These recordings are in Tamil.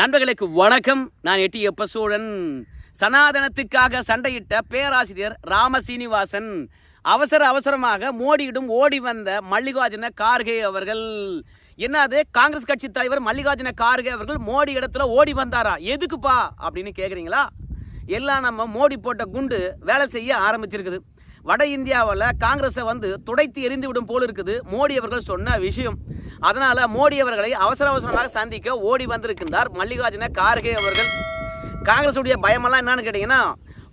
நண்பர்களுக்கு வணக்கம். நான் எட்டி எப்ப சூழன் சனாதனத்துக்காக சண்டையிட்ட பேராசிரியர் ராம சீனிவாசன் அவசர அவசரமாக மோடியிடம் ஓடி வந்த மல்லிகார்ஜுன கார்கே அவர்கள். என்னது? காங்கிரஸ் கட்சி தலைவர் மல்லிகார்ஜுன கார்கே அவர்கள் மோடி இடத்துல ஓடி வந்தாரா? எதுக்குப்பா? அப்படின்னு கேட்குறீங்களா எல்லாம் நம்ம மோடி போட்ட குண்டு வேலை செய்ய ஆரம்பிச்சிருக்குது. வட இந்தியாவில் காங்கிரஸை வந்து துடைத்து எரிந்து விடும் போல் இருக்குது. மோடி அவர்கள் சொன்ன விஷயம். அதனால மோடி அவர்களை அவசர அவசரமாக சந்திக்க ஓடி வந்திருக்கின்றார் மல்லிகார்ஜுன கார்கே அவர்கள். காங்கிரஸுடைய பயமெல்லாம் என்னன்னு கேட்டிங்கன்னா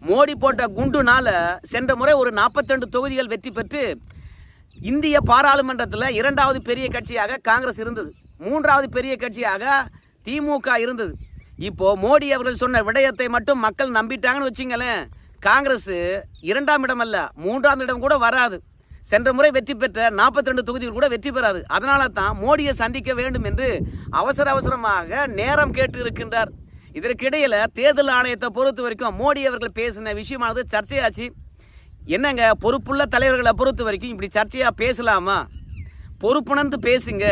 மோடி போட்ட குண்டுனால சென்ற முறை ஒரு 42 தொகுதிகள் வெற்றி பெற்று இந்திய பாராளுமன்றத்தில் இரண்டாவது பெரிய கட்சியாக காங்கிரஸ் இருந்தது. மூன்றாவது பெரிய கட்சியாக திமுக இருந்தது. இப்போ மோடி அவர்கள் சொன்ன விடயத்தை மட்டும் மக்கள் நம்பிட்டாங்கன்னு வச்சுங்களேன் காங்கிரஸ் இரண்டாம் இடம் அல்ல மூன்றாம் இடம் கூட வராது. சென்ற முறை வெற்றி பெற்ற 42 தொகுதிகள் கூட வெற்றி பெறாது. அதனால தான் மோடியை சந்திக்க வேண்டும் என்று அவசர அவசரமாக நேரம் கேட்டு இருக்கின்றார் இதற்கிடையில் தேர்தல் ஆணையத்தை பொறுத்த வரைக்கும் மோடி அவர்கள் பேசின விஷயமானது சர்ச்சையாச்சு. என்னங்க பொறுப்புள்ள தலைவர்களை பொறுத்த வரைக்கும் இப்படி சர்ச்சையாக பேசலாமா? பொறுப்புணர்ந்து பேசுங்க.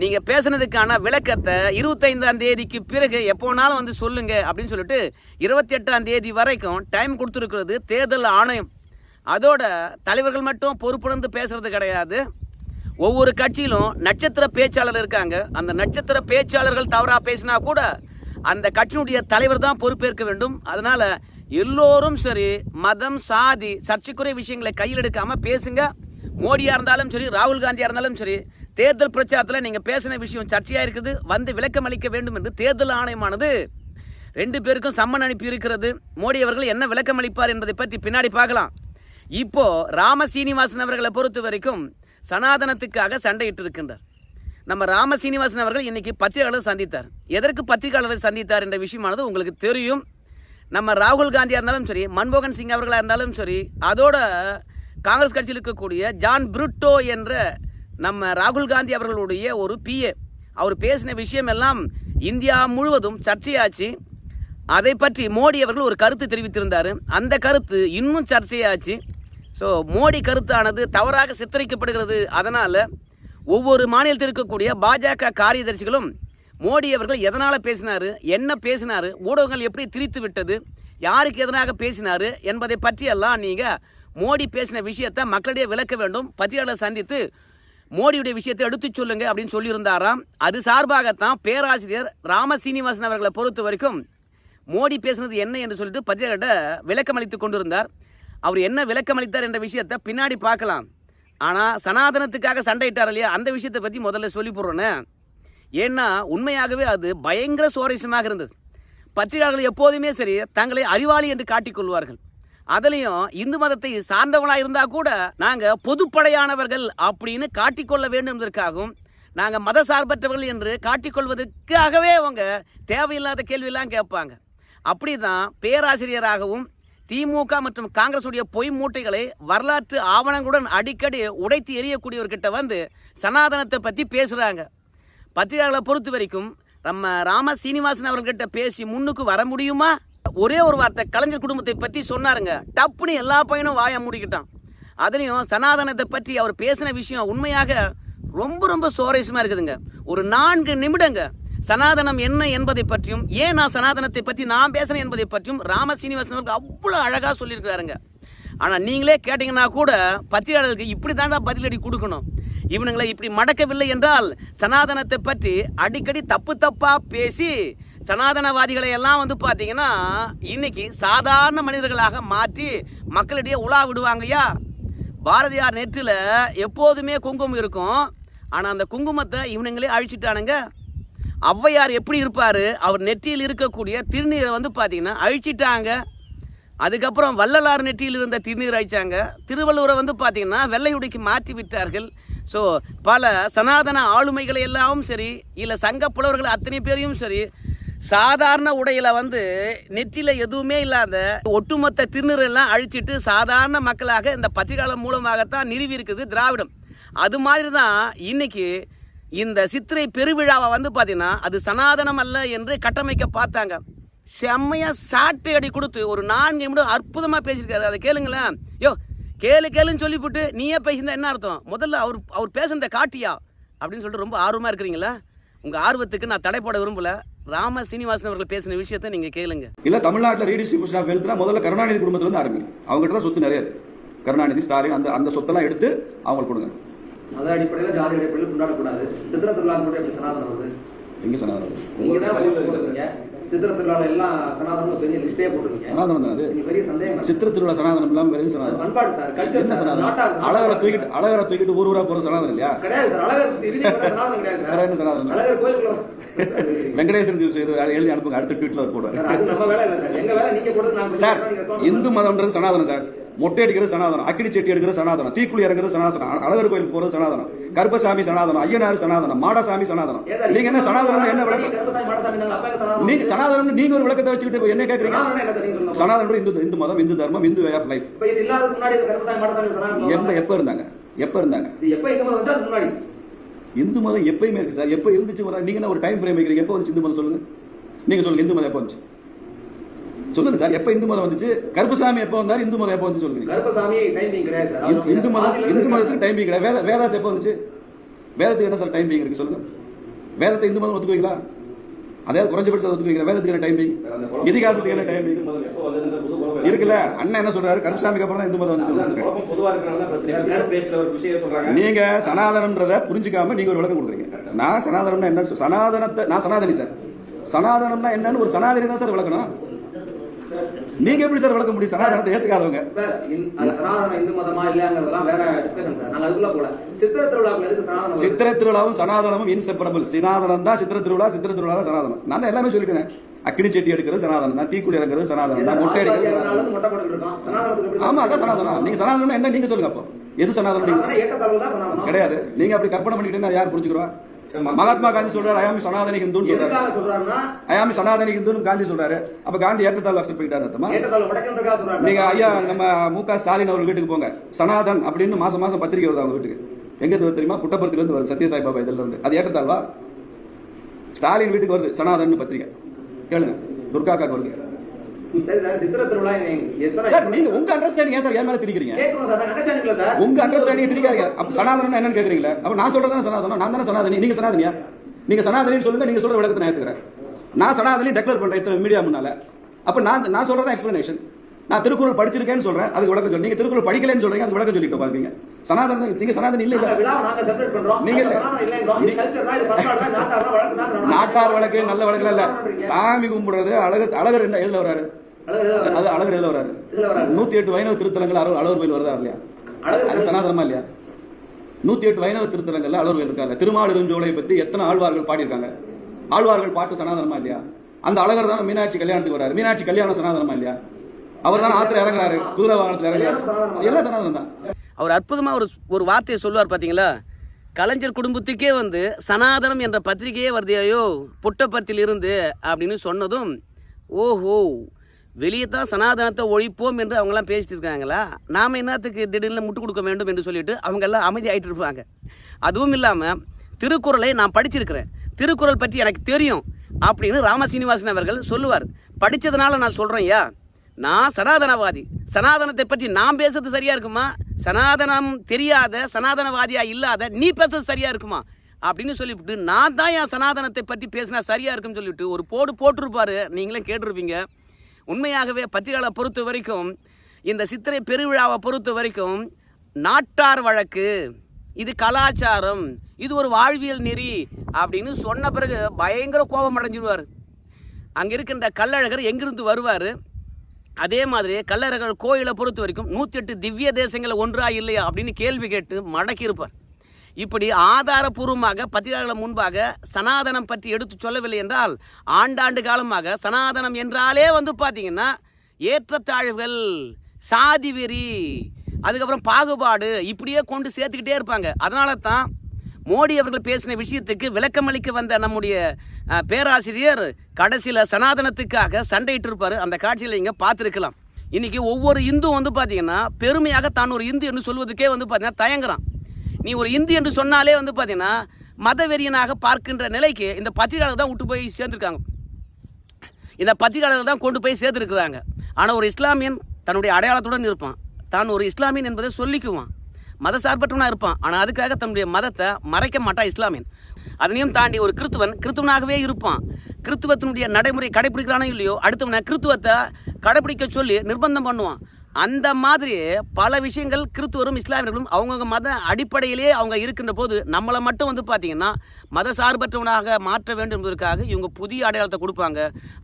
நீங்கள் பேசுனதுக்கான விளக்கத்தை இருபத்தைந்தாம் தேதிக்கு பிறகு எப்போனாலும் வந்து சொல்லுங்க அப்படின்னு சொல்லிட்டு இருபத்தி எட்டாம் தேதி வரைக்கும் டைம் கொடுத்துருக்கிறது தேர்தல் ஆணையம். அதோட தலைவர்கள் மட்டும் பொறுப்புணர்ந்து பேசுறது கிடையாது. ஒவ்வொரு கட்சியிலும் நட்சத்திர பேச்சாளர் இருக்காங்க. அந்த நட்சத்திர பேச்சாளர்கள் தவறாக பேசினா கூட அந்த கட்சியினுடைய தலைவர் தான் பொறுப்பேற்க வேண்டும். அதனால் எல்லோரும் சரி மதம் சாதி சர்ச்சைக்குரிய விஷயங்களை கையில் எடுக்காமல் பேசுங்க. மோடியாக இருந்தாலும் சரி ராகுல் காந்தியாக இருந்தாலும் சரி தேர்தல் பிரச்சாரத்தில் நீங்கள் பேசின விஷயம் சர்ச்சையாக இருக்குது. வந்து விளக்கம் அளிக்க வேண்டும் என்று தேர்தல் ஆணையமானது ரெண்டு பேருக்கும் சம்மன் அனுப்பி இருக்கிறது. மோடி அவர்கள் என்ன விளக்கம் அளிப்பார் என்பதை பற்றி பின்னாடி பார்க்கலாம். இப்போ ராம சீனிவாசன் அவர்களை பொறுத்த வரைக்கும் சனாதனத்துக்காக சண்டையிட்டு இருக்கின்றார் நம்ம ராம சீனிவாசன் அவர்கள் இன்னைக்கு பத்திரிகையாளர் சந்தித்தார். எதற்கு பத்திரிகையாளர் சந்தித்தார் என்ற விஷயமானது உங்களுக்கு தெரியும். நம்ம ராகுல் காந்தியாக இருந்தாலும் சரி மன்மோகன் சிங் அவர்களாக இருந்தாலும் சரி அதோட காங்கிரஸ் கட்சியில் இருக்கக்கூடிய ஜான் புருட்டோ என்ற நம்ம ராகுல் காந்தி அவர்களுடைய ஒரு பிஏ அவர் பேசின விஷயம் எல்லாம் இந்தியா முழுவதும் சர்ச்சையாச்சு. அதை பற்றி மோடி அவர்கள் ஒரு கருத்து தெரிவித்திருந்தார். அந்த கருத்து இன்னும் சர்ச்சையாச்சு. ஸோ மோடி கருத்தானது தவறாக சித்தரிக்கப்படுகிறது. அதனால் ஒவ்வொரு மாநிலத்தில் இருக்கக்கூடிய பாஜக காரியதர்சிகளும் மோடி அவர்கள் எதனால் பேசினார் என்ன பேசினார் ஊடகங்கள் எப்படி திரித்து விட்டது யாருக்கு எதனாக பேசினார் என்பதை பற்றியெல்லாம் நீங்கள் மோடி பேசின விஷயத்தை மக்களிடையே விளக்க வேண்டும். பத்திரிகையாளர் சந்தித்து மோடியுடைய விஷயத்தை எடுத்து சொல்லுங்க அப்படின்னு சொல்லியிருந்தாராம். அது சார்பாகத்தான் பேராசிரியர் ராம சீனிவாசன் அவர்களை பொறுத்த வரைக்கும் மோடி பேசுனது என்ன என்று சொல்லிட்டு பத்திரிகையிட்ட விளக்கம் அளித்து கொண்டிருந்தார். அவர் என்ன விளக்கம் அளித்தார் என்ற விஷயத்தை பின்னாடி பார்க்கலாம். ஆனால் சனாதனத்துக்காக சண்டையிட்டார் இல்லையா? அந்த விஷயத்தை பற்றி முதல்ல சொல்லி போடுறோன்னே. ஏன்னா உண்மையாகவே அது பயங்கர சுவாரஸ்யமாக இருந்தது. பத்திரிகையாளர்கள் எப்போதுமே சரி தங்களை அறிவாளி என்று காட்டிக்கொள்வார்கள் அதுலேயும் இந்து மதத்தை சார்ந்தவங்களா இருந்தால் கூட நாங்கள் பொதுப்படையானவர்கள் அப்படின்னு காட்டிக்கொள்ள வேண்டும் என்பதற்காகவும் நாங்கள் மத சார்பற்றவர்கள் என்று காட்டிக்கொள்வதற்காகவே அவங்க தேவையில்லாத கேள்வியெல்லாம் கேட்பாங்க. அப்படி தான் பேராசிரியராகவும் திமுக மற்றும் காங்கிரசுடைய பொய் மூட்டைகளை வரலாற்று ஆவணங்களுடன் அடிக்கடி உடைத்து எறியக்கூடியவர்கிட்ட வந்து சனாதனத்தை பற்றி பேசுகிறாங்க பத்திரிகையாளர்களை பொறுத்த வரைக்கும் நம்ம ராம சீனிவாசன் அவர்கிட்ட பேசி முன்னுக்கு வர முடியுமா? ஒரே ஒரு வார்த்தை கலைஞர் குடும்பத்தை பற்றி சொன்னாருங்க. டப்புன்னு எல்லா பையனும் வாயை மூடிக்கிட்டான். அதுலேயும் சனாதனத்தை பற்றி அவர் பேசின விஷயம் உண்மையாக ரொம்ப ரொம்ப சுவாரஸ்யமாக இருக்குதுங்க. ஒரு நான்கு நிமிடங்க. சனாதனம் என்ன என்பதை பற்றியும் ஏன் நான் சனாதனத்தை பற்றி நான் பேசுறேன் என்பதை பற்றியும் ராம சீனிவாசன் அவர்கள் அவ்வளோ அழகாக சொல்லியிருக்கிறாருங்க. ஆனால் நீங்களே கேட்டிங்கன்னா கூட பத்திரிகையாளர்களுக்கு இப்படி தாண்டா பதிலடி கொடுக்கணும். இவனுங்களை இப்படி மடக்கவில்லை என்றால் சனாதனத்தை பற்றி அடிக்கடி தப்பு தப்பாக பேசி சனாதனவாதிகளை எல்லாம் வந்து பார்த்தீங்கன்னா இன்னைக்கு சாதாரண மனிதர்களாக மாற்றி மக்களிடையே உலா விடுவாங்கய்யா. பாரதியார் நெற்றில் எப்போதுமே குங்குமம் இருக்கும். ஆனால் அந்த குங்குமத்தை இவனுங்களே அழிச்சிட்டானுங்க. ஔவையார் எப்படி இருப்பார்? அவர் நெற்றியில் இருக்கக்கூடிய திருநீரை வந்து பார்த்தீங்கன்னா அழிச்சிட்டாங்க. அதுக்கப்புறம் வள்ளலார் நெற்றியில் இருந்த திருநீர் அழிச்சாங்க. திருவள்ளுவரை வந்து பார்த்தீங்கன்னா வெள்ளையுடைக்கு மாற்றி விட்டார்கள். ஸோ பல சனாதன ஆளுமைகளை எல்லாம் சரி இல்லை சங்க புலவர்கள் அத்தனை பேரையும் சரி சாதாரண உடையில் வந்து நெற்றியில் எதுவுமே இல்லாத ஒட்டுமொத்த திருநீரெல்லாம் அழிச்சிட்டு சாதாரண மக்களாக இந்த பத்திரிகையாளர் மூலமாகத்தான் நிறுவி இருக்குது திராவிடம். அது மாதிரி தான் இன்னைக்கு இந்த சித்திரை பெருவிழாவை வந்து பார்த்தீங்கன்னா அது சனாதனம் அல்ல என்று கட்டமைக்க பார்த்தாங்க. செம்மையா சாட்டை அடி கொடுத்து ஒரு நான்கு நிமிடம் அற்புதமாக பேசியிருக்காரு. அதை கேளுங்களேன். யோ கேளு கேளுன்னு சொல்லிவிட்டு நீயே பேசியிருந்தா என்ன அர்த்தம்? முதல்ல அவர் அவர் பேசுனதை காட்டியா? அப்படின்னு சொல்லிட்டு ரொம்ப ஆர்வமாக இருக்கிறீங்களா? உங்கள் ஆர்வத்துக்கு நான் தடை போட விரும்பல. ராம சீனிவாசன் அவர்கள் பேசின விஷயத்தை நீங்க கேளுங்க. இல்ல தமிழ்நாட்டில் ரீடிஸ்ட்ரிபியூஷன் ஆஃப் வெல்த்னா முதல்ல கருணாநிதி குடும்பத்துல இருந்து ஆரம்பிக்கும் அவங்ககிட்ட தான் சொத்து நிறைய இருக்கு. கருணாநிதி ஸ்டாலின் அந்த அந்த சொத்தெல்லாம் எடுத்து அவங்களுக்கு கொடுங்க. மத அடிப்படையில் ஜாதி அடிப்படையில் கொண்டாடக்கூடாது. சித்திர திருவிழா கூட எப்படி சனாதனம் வருது? எங்க சனாதனம் நீங்க தான் போட்டுருக்கீங்க சித்திர திருவிழாவில் எல்லாம் சனாதனம் பெரிய லிஸ்டே போட்டுருக்கீங்க. சனாதனம் தான் அது? பெரிய சந்தேகம். சித்திர திருவிழா சனாதனம் இல்லாம வேற எது அது சனாதனம் பண்பாடு சார். என்ன கல்ச்சர் சனாதனம்? அழகரை தூக்கிட்டு அழகரை தூக்கிட்டு ஊர் ஊரா போற சனாதனம் இல்லையா? கிடையாது சார். அழகர் இதுலயே கூட சனாதனம் கிடையாது வேற சார் என்ன சனாதனம்? அழகர் கோயிலுக்குள்ள வெங்கடேசன் எழுதி அனுப்புங்க. அடுத்த ட்வீட்ல போடுவார். சார், அது நம்ம வேலை இல்லை சார். எங்க வேலை? நீங்க போடுறது நாங்க சார் நீங்க சொல்லணும். இந்து மதம்ன்றது சனாதனம் சார். மொட்டை அடிக்கிறது சனாதனம் அக்கினி செட்டி எடுக்கிறது சனாதனம் தீக்குழி இறங்குறது சனாதனம் அழகர் கோயில் போறது சனாதனம் கருப்பசாமி சனாதனம் ஐயனார் சனாதனம் மாடசாமி சனாதனம். நீங்க என்ன சனாதனம் என்ன விளக்கம்? நாங்க சனாதனம்? நீங்க ஒரு விளக்கத்தை வச்சுக்கிட்டு என்ன கேக்குறீங்க? சனாதனம் இந்து இந்து மதம் இந்து தர்மம் இந்து வே ஆஃப் லைஃப் எப்ப. எப்ப இருந்தாங்க? எப்ப இருந்தாங்க? இந்து மதம் எப்பயுமே இருக்கு சார். எப்ப இருந்துச்சு வர நீங்க என்ன ஒரு டைம் ஃப்ரேம் வைக்கிறீங்க? எப்போ வந்துச்சு இந்து மதம் சொல்லுங்க? நீங்க சொல்லுங்க இந்து மதம் எப்போ வந்துச்சு? சொல்லுங்க சார் எப்ப இந்து மதம் வந்துச்சு? கருப்பசாமி எப்போ வந்தாரு இந்து மதம் எப்போ வந்துச்சு சொல்லுங்க. இந்து- மதம் இந்து மதத்துக்கு டைமிங் கிடையாது. வேத வேதாஸ் எப்போ வந்துச்சு? வேதத்துக்கு என்ன சார் டைமிங் இருக்கு சொல்லுங்க. வேதத்தை இந்து மதம் ஒத்துக்குவீங்களா? அதாவது குறைஞ்சபட்சம் ஒத்துக்குவீங்களா? வேதத்துக்கு என்ன டைமிங் இதிகாசத்துக்கு என்ன டைமிங் இருக்குல்ல. அண்ணன் என்ன சொல்றாரு? கருப்பசாமிக்கு அப்புறம் தான் இந்து மதம் வந்து நீங்க சனாதனம்ன்றத புரிஞ்சுக்காம நீங்க ஒரு விளக்கம் கொடுக்குறீங்க. நான் சனாதனம்னா என்ன சனாதனத்தை நான் சனாதனி சார். சனாதனம்னா என்னன்னு ஒரு சனாதனி தான் சார் விளக்கணும். நீங்க எப்படி சார் விளக்க முடியும்? சனாதனத்தை ஏத்துக்காதவங்க. சார் இந்த- அந்த சனாதனம் இந்து மதமா இல்லையாங்கிறதெல்லாம் வேற டிஸ்கஷன் சார். நாங்க அதுக்குள்ள போல சித்திர திருவிழாவும் சனாதனமும் இன்செப்பரபிள் சனாதனம் தான் சித்திர திருவிழா சித்திர திருவிழா தான் சனாதனம். நான் தான் எல்லாமே சொல்லிட்டேன். அக்கினி செட்டி எடுக்கிறது சனாதனம் தான் தீக்குழி இறங்குறது சனாதனம் தான் மொட்டை எப்படி ஆமா அதான் சனாதனம். நீங்க சனாதனம் என்ன? நீங்க சொல்லுங்க அப்போ. எது சனாதனம். கிடையாது. நீங்க அப்படி கற்பனை பண்ணிக்கிட்டீங்கன்னா யார் புரிஞ்சுக்கிறா? மகாத்மா காந்தி சொல்றாரு ஐயாமி சனாதனி ஹிந்துன்னு சொல்றாரு. ஐயாமி சனாதனி ஹிந்துன்னு காந்தி சொல்றாரு. அப்ப காந்தி ஏற்றத்தாழ்வு அக்செப்ட் பண்ணிட்டாரு அர்த்தமா? நீங்க ஐயா நம்ம மு க. ஸ்டாலின் அவர் வீட்டுக்கு போங்க. சனாதன் அப்படின்னு மாசம் மாசம் பத்திரிக்கை வருது அவங்க வீட்டுக்கு. எங்க இருந்து தெரியுமா? புட்டபர்த்தில இருந்து வருது சத்யசாய் பாபா இதுல இருந்து. அது ஏற்றத்தாழ்வா? ஸ்டாலின் வீட்டுக்கு வருது சனாதன் பத்திரிக்கை கேளுங்க துர்காக்காக்கு வருது. சரி நீங்க உங்க அண்டர்ஸ்டாண்டிங் ஏன் சார் என் மேல திணிக்கிறீங்க? உங்க அண்டர்ஸ்டாண்டிங் திணிக்காதீங்க. அப்ப சனாதனம் என்னன்னு கேக்குறீங்களா? அப்ப நான் சொல்றது சனாதனம்? நான் தானே சனாதனி? நீங்க சனாதனியா? நீங்க சனாதனின்னு சொல்லுங்க நீங்க சொல்ற விளக்கத்தை நான் ஏத்துக்கிறேன். நான் சனாதனி டெக்ளேர் பண்றேன் இத்தனை மீடியா முன்னால. அப்ப நான் நான் சொல்றதா எக்ஸ்பிளனேஷன் நான் திருக்குறள் படிச்சிருக்கேன்னு சொல்றேன் அதுக்கு விளக்கம் சொல்லி. நீங்க திருக்குறள் படிக்கலன்னு சொல்றீங்க அதுக்கு விளக்கம் சொல்லிட்டு பாருங்க சனாதனம் நீங்க சனாதனி இல்ல. நாங்க நாட்டார் வழக்கு நல்ல வழக்கு இல்ல. சாமி கும்பிடுறது அழகர் அழகர் என்ன எதுல வராரு அது அழகர் எதுல வராரு நூத்தி எட்டு வைணவ திருத்தலங்கள் அழகர் அழகர் கோயில் வருதா இல்லையா? அது அழகு சனாதனமா இல்லையா? நூத்தி எட்டு வைணவ திருத்தலங்கள்ல அழகர் கோயில் இருக்காங்க திருமாலிருஞ்சோலை பத்தி எத்தனை ஆழ்வார்கள் பாடியிருக்காங்க? ஆழ்வார்கள் பாட்டு சனாதனமா இல்லையா? அந்த அழகர் தான் மீனாட்சி கல்யாணத்துக்கு வராரு. மீனாட்சி கல்யாணம் சனாதனமா இல்லையா? அவர் தான் ஆத்துல இறங்குறாரு. குதிரை வாகனத்துல இறங்குறாரு. எல்லாம் சனாதனம் தான். அவர் அற்புதமா ஒரு ஒரு வார்த்தையை சொல்லுவார் பாத்தீங்களா? கலைஞர் குடும்பத்துக்கே வந்து சனாதனம் என்ற பத்திரிகையே வருதையோ புட்டப்பர்த்தியில் இருந்து அப்படின்னு சொன்னதும் ஓஹோ வெளியே தான் சனாதனத்தை ஒழிப்போம் என்று அவங்கெல்லாம் பேசிட்டு இருக்காங்களா? நாம் என்னத்துக்கு திடீர்னு முட்டு கொடுக்க வேண்டும் என்று சொல்லிட்டு அவங்கெல்லாம் அமைதி ஆகிட்டு இருப்பாங்க. அதுவும் இல்லாமல் திருக்குறளை நான் படிச்சிருக்கிறேன். திருக்குறள் பற்றி எனக்கு தெரியும் அப்படின்னு ராமசீனிவாசன் அவர்கள் சொல்லுவார். படித்ததுனால நான் சொல்கிறேன் ஐயா. நான் சனாதனவாதி. சனாதனத்தை பற்றி நான் பேசுறது சரியாக இருக்குமா? சனாதனம் தெரியாத சனாதனவாதியாக இல்லாத நீ பேசுறது சரியாக இருக்குமா? அப்படின்னு சொல்லிவிட்டு நான் தான் என் சனாதனத்தை பற்றி பேசினா சரியாக இருக்கும்னு சொல்லிவிட்டு ஒரு போடு போட்டிருப்பாரு. நீங்களே கேட்டிருப்பீங்க. உண்மையாகவே பத்திரிகையாளை பொறுத்த வரைக்கும் இந்த சித்திரை பெருவிழாவை பொறுத்த வரைக்கும் நாட்டார் வழக்கு இது கலாச்சாரம் இது ஒரு வாழ்வியல் நெறி அப்படின்னு சொன்ன பிறகு பயங்கர கோபம் அடைஞ்சிடுவார். அங்கே இருக்கின்ற கல்லழகர் எங்கிருந்து வருவார்? அதே மாதிரி கல்லழகர் கோயிலை பொறுத்த வரைக்கும் நூற்றி எட்டு திவ்ய தேசங்களை ஒன்றா இல்லையா அப்படின்னு கேள்வி கேட்டு மடக்கியிருப்பார். இப்படி ஆதாரபூர்வமாக பத்திரிகையாளர் முன்பாக சனாதனம் பற்றி எடுத்து சொல்லவில்லை என்றால் ஆண்டாண்டு காலமாக சனாதனம் என்றாலே வந்து பார்த்தீங்கன்னா ஏற்றத்தாழ்வுகள் சாதி வெறி அதுக்கப்புறம் பாகுபாடு இப்படியே கொண்டு சேர்த்துக்கிட்டே இருப்பாங்க. அதனால தான் மோடி அவர்கள் பேசின விஷயத்துக்கு விளக்கமளிக்க வந்த நம்முடைய பேராசிரியர் கடைசியில் சனாதனத்துக்காக சண்டையிட்டு இருப்பார் அந்த காட்சியில் நீங்கள் பார்த்துருக்கலாம். இன்றைக்கி ஒவ்வொரு இந்து வந்து பார்த்திங்கன்னா பெருமையாக தான் ஒரு இந்து என்று சொல்வதுக்கே வந்து பார்த்திங்கன்னா தயங்குறான். நீ ஒரு இந்து என்று சொன்னாலே வந்து பார்த்தீங்கன்னா மதவெறியனாக பார்க்கின்ற நிலைக்கு இந்த பத்திரிகையாளர் தான் விட்டு போய் சேர்ந்துருக்காங்க. இந்த பத்திரிகையாளர்கள் தான் கொண்டு போய் சேர்த்துருக்குறாங்க ஆனால் ஒரு இஸ்லாமியன் தன்னுடைய அடையாளத்துடன் இருப்பான். தான் ஒரு இஸ்லாமியன் என்பதை சொல்லிக்குவான். மத சார்பற்றவனாக இருப்பான். ஆனால் அதுக்காக தன்னுடைய மதத்தை மறைக்க மாட்டான் இஸ்லாமியன். அதனையும் தாண்டி ஒரு கிறித்துவன் கிறித்துவனாகவே இருப்பான். கிறித்துவத்தினுடைய நடைமுறை கடைபிடிக்கிறானோ இல்லையோ அடுத்தவனை கிறித்துவத்தை கடைபிடிக்க சொல்லி நிர்பந்தம் பண்ணுவான். அந்த மாதிரி பல விஷயங்கள் கிறித்துவரும் இஸ்லாமியர்களும் அவங்கவுங்க மத அடிப்படையிலே அவங்க இருக்கின்ற போது நம்மளை மட்டும் வந்து பார்த்திங்கன்னா மத சார்பற்றவனாக மாற்ற வேண்டும் என்பதற்காக இவங்க புதிய அடையாளத்தை கொடுப்பாங்க.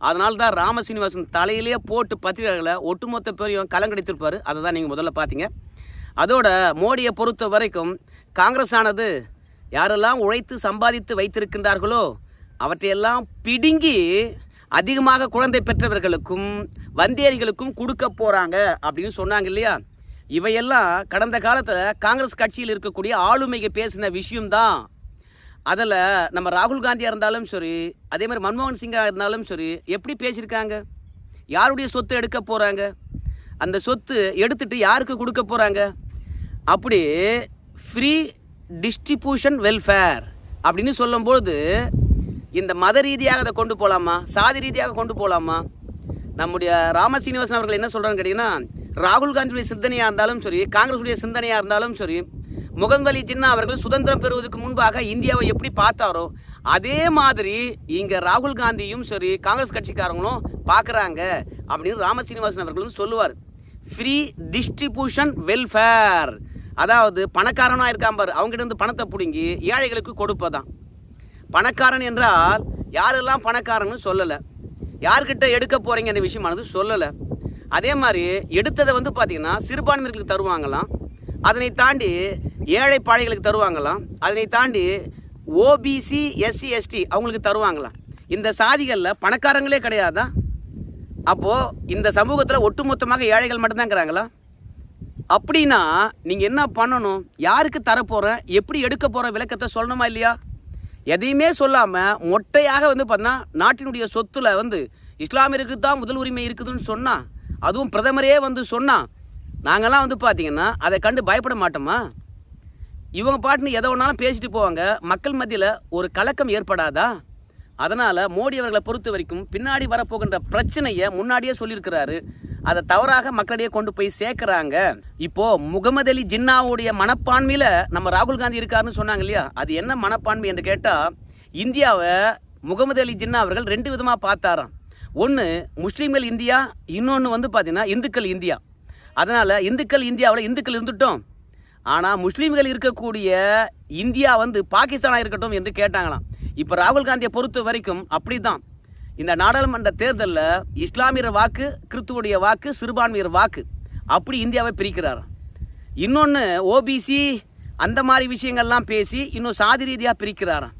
அதனால தான் ராம சீனிவாசன் தலையிலே போட்டு பத்திரிகைகளை ஒட்டுமொத்த பேரையும் கலங்கடித்திருப்பார். அதை தான் நீங்கள் முதல்ல பார்த்தீங்க அதோட மோடியை பொறுத்த வரைக்கும் காங்கிரஸ் ஆனது யாரெல்லாம் உழைத்து சம்பாதித்து வைத்திருக்கின்றார்களோ அவற்றையெல்லாம் பிடுங்கி அதிகமாக குழந்தை பெற்றவர்களுக்கும் வந்தேரிகளுக்கும் கொடுக்க போகிறாங்க அப்படின்னு சொன்னாங்க இல்லையா? இவையெல்லாம் கடந்த காலத்தில் காங்கிரஸ் கட்சியில் இருக்கக்கூடிய ஆளுமைக்கு பேசின விஷயம்தான். அதில் நம்ம ராகுல் காந்தியாக இருந்தாலும் சரி அதே மாதிரி மன்மோகன் சிங்காக இருந்தாலும் சரி எப்படி பேசியிருக்காங்க? யாருடைய சொத்து எடுக்க போகிறாங்க அந்த சொத்து எடுத்துட்டு யாருக்கு கொடுக்க போகிறாங்க அப்படி ஃப்ரீ டிஸ்ட்ரிபியூஷன் வெல்ஃபேர் அப்படின்னு சொல்லும்போது இந்த மத ரீதியாக அதை கொண்டு போகலாமா சாதி ரீதியாக கொண்டு போகலாமா நம்முடைய ராம சீனிவாசன் அவர்கள் என்ன சொல்கிறான்னு கேட்டிங்கன்னா ராகுல் காந்தியுடைய சிந்தனையாக இருந்தாலும் சரி காங்கிரஸுடைய சிந்தனையாக இருந்தாலும் சரி முகங்கலி ஜின்னா அவர்கள் சுதந்திரம் பெறுவதற்கு முன்பாக இந்தியாவை எப்படி பார்த்தாரோ அதே மாதிரி இங்கே ராகுல் காந்தியும் சரி காங்கிரஸ் கட்சிக்காரங்களும் பார்க்குறாங்க அப்படின்னு ராமசீனிவாசன் அவர்களும் சொல்லுவார். ஃப்ரீ டிஸ்ட்ரிபியூஷன் வெல்ஃபேர் அதாவது பணக்காரனாக இருக்காம்பார் அவங்ககிட்ட இருந்து பணத்தை பிடுங்கி ஏழைகளுக்கு கொடுப்பதான். பணக்காரன் என்றால் யாரெல்லாம் பணக்காரன்னு சொல்லலை. யார்கிட்ட எடுக்க போகிறீங்க அந்த விஷயமானது சொல்லலை. அதே மாதிரி எடுத்ததை வந்து பார்த்திங்கன்னா சிறுபான்மையர்களுக்கு தருவாங்களாம். அதனை தாண்டி ஏழை பாழைகளுக்கு தருவாங்களாம். அதனை தாண்டி ஓபிசி எஸ்சி எஸ்டி அவங்களுக்கு தருவாங்களாம். இந்த சாதிகளில் பணக்காரங்களே கிடையாதா? அப்போது இந்த சமூகத்தில் ஒட்டுமொத்தமாக ஏழைகள் மட்டும்தாங்கிறாங்களா? அப்படின்னா நீங்கள் என்ன பண்ணணும்? யாருக்கு தரப்போகிறேன் எப்படி எடுக்க போகிற விளக்கத்தை சொல்லணுமா இல்லையா? எதையுமே சொல்லாமல் மொட்டையாக வந்து பார்த்தீங்கன்னா நாட்டினுடைய சொத்துல வந்து இஸ்லாமியருக்கு தான் முதல் உரிமை இருக்குதுன்னு சொன்னால் அதுவும் பிரதமரே வந்து சொன்னால் நாங்கள்லாம் வந்து பார்த்திங்கன்னா அதை கண்டு பயப்பட மாட்டோமா? இவங்க பாட்டுன்னு எதை ஒன்றாலும் பேசிட்டு போவாங்க. மக்கள் மத்தியில் ஒரு கலக்கம் ஏற்படாதா? அதனால் மோடி அவர்களை பொறுத்த வரைக்கும் பின்னாடி வரப்போகின்ற பிரச்சனையை முன்னாடியே சொல்லியிருக்கிறாரு. அதை தவறாக மக்களிடையே கொண்டு போய் சேர்க்குறாங்க. இப்போ முகமது அலி ஜின்னாவுடைய மனப்பான்மையில் நம்ம ராகுல் காந்தி இருக்காருன்னு சொன்னாங்க இல்லையா? அது என்ன மனப்பான்மை என்று கேட்டால் இந்தியாவை முகமது அலி ஜின்னா அவர்கள் ரெண்டு விதமாக பார்த்தாராம். ஒன்று முஸ்லீம்கள் இந்தியா இன்னொன்று வந்து பார்த்தீங்கன்னா இந்துக்கள் இந்தியா. அதனால் இந்துக்கள் இந்தியாவில் இந்துக்கள் இருந்துட்டோம். ஆனால் முஸ்லீம்கள் இருக்கக்கூடிய இந்தியா வந்து பாகிஸ்தானாக இருக்கட்டும் என்று கேட்டாங்களாம். இப்போ ராகுல் காந்தியை பொறுத்த வரைக்கும் அப்படி தான் இந்த நாடாளுமன்ற தேர்தலில் இஸ்லாமியர் வாக்கு கிறித்துவுடைய வாக்கு சிறுபான்மையர் வாக்கு. அப்படி இந்தியாவை பிரிக்கிறார். இன்னொன்று ஓபிசி அந்த மாதிரி விஷயங்கள்லாம் பேசி இன்னும் சாதி ரீதியாக பிரிக்கிறாராம்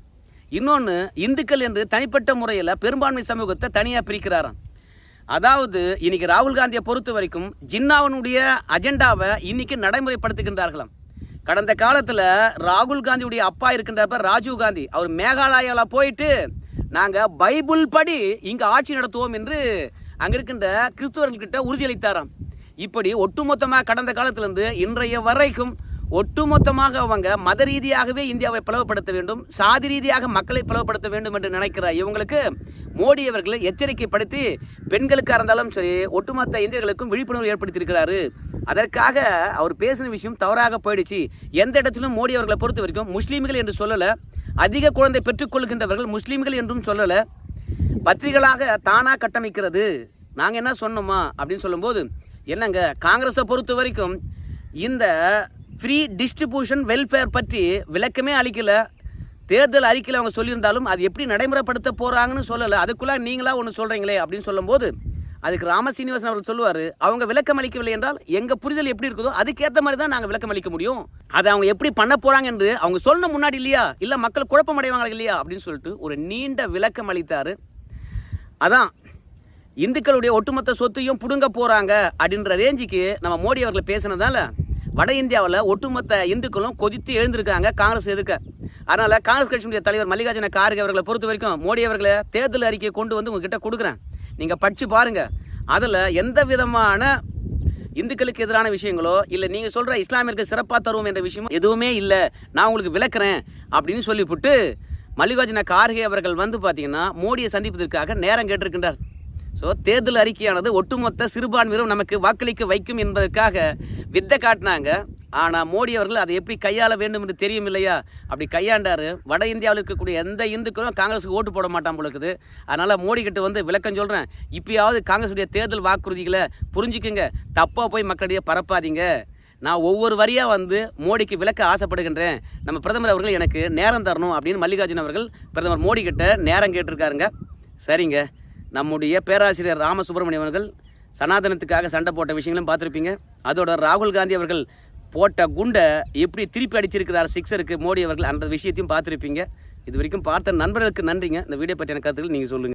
இன்னொன்று இந்துக்கள் என்று தனிப்பட்ட முறையில் பெரும்பான்மை சமூகத்தை தனியாக பிரிக்கிறாராம் அதாவது இன்னைக்கு ராகுல் காந்தியை பொறுத்த வரைக்கும் ஜின்னாவனுடைய அஜெண்டாவை இன்னைக்கு நடைமுறைப்படுத்துகின்றார்களாம். கடந்த காலத்தில் ராகுல் காந்தியுடைய அப்பா இருக்கின்றப்ப ராஜீவ் காந்தி அவர் மேகாலயாவில் போயிட்டு நாங்கள் பைபிள் படி இங்கே ஆட்சி நடத்துவோம் என்று அங்கே இருக்கின்ற கிறிஸ்துவர்கள்கிட்ட உறுதியளித்தாராம். இப்படி ஒட்டுமொத்தமாக கடந்த காலத்திலிருந்து இன்றைய வரைக்கும் ஒட்டுமொத்தமாக அவங்க மத ரீதியாகவே இந்தியாவை பிளவுபடுத்த வேண்டும் சாதி ரீதியாக மக்களை பிளவுபடுத்த வேண்டும் என்று நினைக்கிற இவங்களுக்கு மோடி அவர்களை எச்சரிக்கைப்படுத்தி பெண்களுக்காக இருந்தாலும் சரி ஒட்டுமொத்த இந்தியர்களுக்கும் விழிப்புணர்வு ஏற்படுத்தியிருக்கிறாரு. அதற்காக அவர் பேசின விஷயம் தவறாக போயிடுச்சு. எந்த இடத்திலும் மோடி அவர்களை பொறுத்த வரைக்கும் முஸ்லீம்கள் என்று சொல்லலை அதிக குழந்தை பெற்றுக்கொள்கின்றவர்கள் முஸ்லீம்கள் என்றும் சொல்லலை. பத்திரிகைகளாக தானாக கட்டமைக்கிறது. நாங்கள் என்ன சொன்னோமா? அப்படின்னு சொல்லும்போது என்னங்க காங்கிரஸை பொறுத்த வரைக்கும் இந்த ஃப்ரீ டிஸ்ட்ரிபியூஷன் வெல்ஃபேர் பற்றி விளக்கமே அளிக்கல. தேர்தல் அறிக்கையில் அவங்க சொல்லியிருந்தாலும் அது எப்படி நடைமுறைப்படுத்த போகிறாங்கன்னு சொல்லலை. அதுக்குள்ளே நீங்களாக ஒன்று சொல்கிறீங்களே அப்படின்னு சொல்லும்போது அதுக்கு ராமசீனிவாசன் அவர் சொல்லுவார் அவங்க விளக்கம் அளிக்கவில்லை என்றால் எங்கள் புரிதல் எப்படி இருக்குதோ அதுக்கேற்ற மாதிரி தான் நாங்கள் விளக்கம் அளிக்க முடியும். அதை அவங்க எப்படி பண்ண போகிறாங்க என்று அவங்க சொல்லணும் முன்னாடி இல்லையா? இல்லை மக்கள் குழப்பம் அடைவாங்க இல்லையா? அப்படின்னு சொல்லிட்டு ஒரு நீண்ட விளக்கம் அளித்தார். அதான் இந்துக்களுடைய ஒட்டுமொத்த சொத்தையும் பிடுங்க போகிறாங்க அப்படின்ற ரேஞ்சுக்கு நம்ம மோடி அவர்கள் பேசினதால வட இந்தியாவில் ஒட்டுமொத்த இந்துக்களும் கொதித்து எழுந்திருக்காங்க காங்கிரஸ் எதிர்க்க. அதனால் காங்கிரஸ் கட்சியினுடைய தலைவர் மல்லிகார்ஜுன கார்கே அவர்களை பொறுத்த வரைக்கும் மோடி அவர்களை தேர்தல் அறிக்கையை கொண்டு வந்து உங்ககிட்ட கொடுக்குறேன். நீங்கள் படித்து பாருங்கள் அதில் எந்த விதமான இந்துக்களுக்கு எதிரான விஷயங்களோ இல்லை நீங்கள் சொல்கிற இஸ்லாமியருக்கு சிறப்பாக தருவோம் என்ற விஷயம் எதுவுமே இல்லை. நான் உங்களுக்கு விளக்குறேன் அப்படின்னு சொல்லிவிட்டு மல்லிகார்ஜுன கார்கே அவர்கள் வந்து பார்த்தீங்கன்னா மோடியை சந்திப்பதற்காக நேரம் கேட்டிருக்கின்றார். ஸோ தேர்தல் அறிக்கையானது ஒட்டுமொத்த சிறுபான்மையினரும் நமக்கு வாக்களிக்க வைக்கும் என்பதற்காக வித்தை காட்டினாங்க. ஆனால் மோடி அவர்கள் அதை எப்படி கையாள வேண்டும் என்று தெரியும் இல்லையா அப்படி கையாண்டார். வட இந்தியாவில் இருக்கக்கூடிய எந்த இந்துக்களும் காங்கிரஸுக்கு ஓட்டு போட மாட்டான் போல இருக்குது. அதனால் மோடி கிட்ட வந்து விளக்கம் சொல்கிறேன் இப்பயாவது காங்கிரஸுடைய தேர்தல் வாக்குறுதிகளை புரிஞ்சுக்குங்க. தப்பாக போய் மக்களிடையே பரப்பாதீங்க. நான் ஒவ்வொரு வரியாக வந்து மோடிக்கு விளக்க ஆசைப்படுகின்றேன். நம்ம பிரதமர் அவர்கள் எனக்கு நேரம் தரணும் அப்படின்னு மல்லிகார்ஜுன் அவர்கள் பிரதமர் மோடி கிட்ட நேரம் கேட்டிருக்காருங்க. சரிங்க. நம்முடைய பேராசிரியர் ராமசுப்ரமணியம் அவர்கள் சனாதனத்துக்காக சண்டை போட்ட விஷயங்களும் பார்த்துருப்பீங்க. அதோட ராகுல் காந்தி அவர்கள் போட்ட குண்டை எப்படி திருப்பி அடிச்சிருக்கிறார் சிக்ஸருக்கு மோடி அவர்கள் அந்த விஷயத்தையும் பார்த்துருப்பீங்க. இது வரைக்கும் பார்த்த நண்பர்களுக்கு நன்றிங்க. இந்த வீடியோ பற்றின கருத்துக்கள் நீங்கள் சொல்லுங்கள்